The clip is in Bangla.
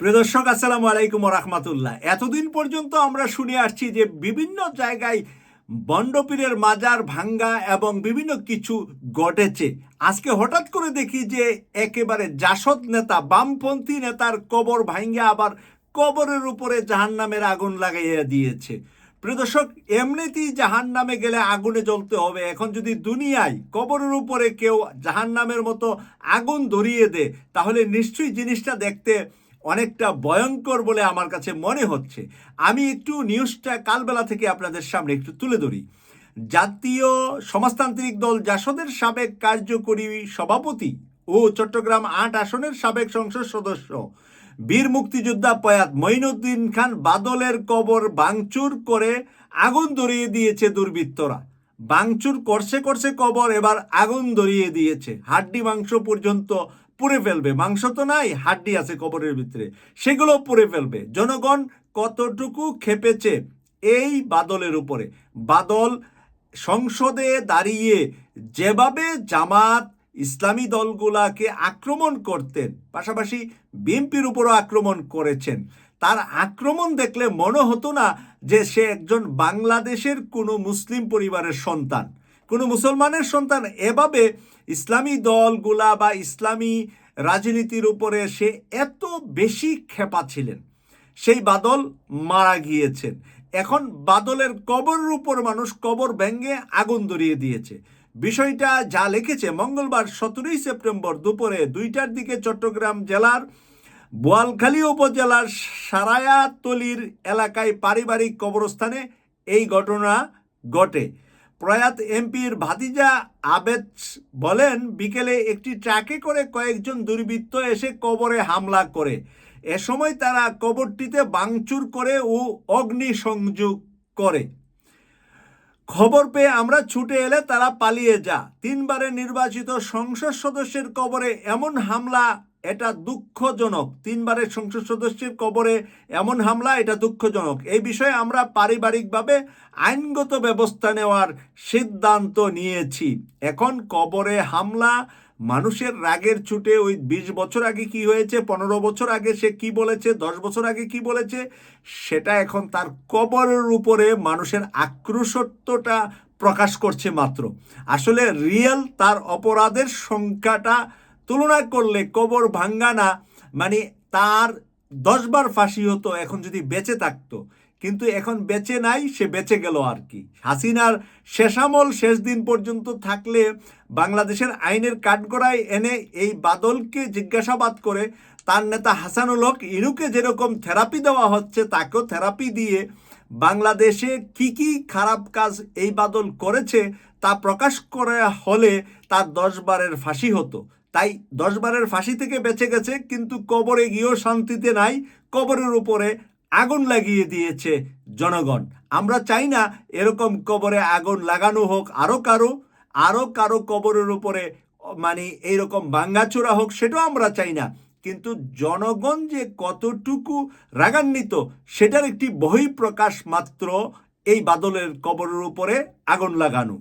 প্রিয় দর্শক, আসসালামু আলাইকুম রহমতুল্লাহ। এতদিন পর্যন্ত আমরা শুনে আসছি যে বিভিন্ন জায়গায় বন্ডপীরের মাজার ভাঙ্গা এবং বিভিন্ন কিছু ঘটেছে। আজকে হঠাৎ করে দেখি যে একেবারে জাসদ নেতা, বামপন্থী নেতার কবর ভাঙ্গা আবার কবরের উপরে জাহান্নামের আগুন লাগাইয়া দিয়েছে। প্রিয় দর্শক, এমনিতেই জাহান নামে গেলে আগুনে জ্বলতে হবে। এখন যদি দুনিয়ায় কবরের উপরে কেউ জাহান নামের মতো আগুন ধরিয়ে দেয়, তাহলে নিশ্চয়ই জিনিসটা দেখতে অনেকটা ভয়ঙ্কর বলে আমার কাছে মনে হচ্ছে। আমি একটু নিউজটা কালবেলা থেকে আপনাদের সামনে একটু তুলে ধরি। জাতীয় সমাজতান্ত্রিক দল জাসদের সাবেক কার্যকরী সভাপতি ও চট্টগ্রাম আট আসনের সাবেক সংসদ সদস্য বীর মুক্তিযোদ্ধা পয়াত মঈনুদ্দিন খান বাদলের কবর বাংচুর করে আগুন ধরিয়ে দিয়েছে দুর্বৃত্তরা। বাংচুর করছে করছে কবর এবার আগুন ধরিয়ে দিয়েছে। হাড্ডি মাংস পর্যন্ত পুড়ে ফেলবে। মাংস তো নাই, হাড্ডি আছে কবরের ভিতরে। সেগুলো পুড়ে ফেলবে। জনগণ কতটুকু খেপেছে এই বাদলের উপরে। বাদল সংসদে দাঁড়িয়ে যেভাবে জামাত, ইসলামী দলগুলাকে আক্রমণ করতেন, পাশাপাশি বিএনপির উপরও আক্রমণ করেছেন, তার আক্রমণ দেখলে মনে হতো না যে সে একজন বাংলাদেশের কোনো মুসলিম পরিবারের সন্তান। কোনো মুসলমানের সন্তান এভাবে ইসলামী দলগুলা বা ইসলামী রাজনীতির উপরে সে এত বেশি খেপা ছিলেন, সেই বাদল মারা গিয়েছেন। এখন বাদলের কবরের উপর মানুষ কবর ভেঙে আগুন ধরিয়ে দিয়েছে। বিষয়টা যা লিখেছে মঙ্গলবার সতেরোই সেপ্টেম্বর দুপুরে দুইটার দিকে চট্টগ্রাম জেলার বোয়ালখালী উপজেলার সারায়াতলির এলাকায় পারিবারিক কবরস্থানে এই ঘটনা ঘটে। প্রয়াত এমপির ভাতিজা আবেদ বলেন, বিকেলে একটি ট্রাকে করে কয়েকজন দুর্বৃত্ত এসে কবরে হামলা করে। এ সময় তারা কবরটিতে বাংচুর করে ও অগ্নি সংযোগ করে। খবর পেয়ে আমরা ছুটে এলে তারা পালিয়ে যা তিনবারে নির্বাচিত সংসদ সদস্যের কবরে এমন হামলা এটা দুঃখজনক। তিনবারের সংসদ সদস্যের কবরে এমন হামলা, এটা দুঃখজনক। এই বিষয়ে আমরা পারিবারিকভাবে আইনগত ব্যবস্থা নেওয়ার সিদ্ধান্ত নিয়েছি। এখন কবরে হামলা, মানুষের রাগের ছুটে ওই বিশ বছর আগে কি হয়েছে, পনেরো বছর আগে সে কি বলেছে, দশ বছর আগে কি বলেছে, সেটা এখন তার কবরের উপরে মানুষের আক্রোশত্বটা প্রকাশ করছে মাত্র। আসলে রিয়েল তার অপরাধের সংখ্যাটা তুলনা করলে কবর ভাঙ্গানা মানে তার দশবার ফাঁসি হতো এখন যদি বেঁচে থাকতো। কিন্তু এখন বেঁচে নাই, সে বেঁচে গেল আর কি। হাসিনার শেষামল শেষ দিন পর্যন্ত থাকলে বাংলাদেশের আইনের কাঠগড়ায় এনে এই বাদলকে জিজ্ঞাসাবাদ করে তার নেতা হাসানুল হক ইনুকে যেরকম থেরাপি দেওয়া হচ্ছে, তাকেও থেরাপি দিয়ে বাংলাদেশে কি কি খারাপ কাজ এই বাদল করেছে তা প্রকাশ করা হলে তার দশ বারের ফাঁসি হতো। তাই দশ বারের ফাঁসি থেকে বেঁচে গেছে, কিন্তু কবরে গিয়েও শান্তিতে নাই, কবরের উপরে আগুন লাগিয়ে দিয়েছে জনগণ। আমরা চাই না এরকম কবরে আগুন লাগানো হোক আরও কারও আরও কারও কবরের উপরে মানে এইরকম ভাঙ্গাচোরা হোক, সেটাও আমরা চাই না। কিন্তু জনগণ যে কতটুকু রাগান্বিত, সেটার একটি বহিঃপ্রকাশ মাত্র এই বাদলের কবরের উপরে আগুন লাগানো।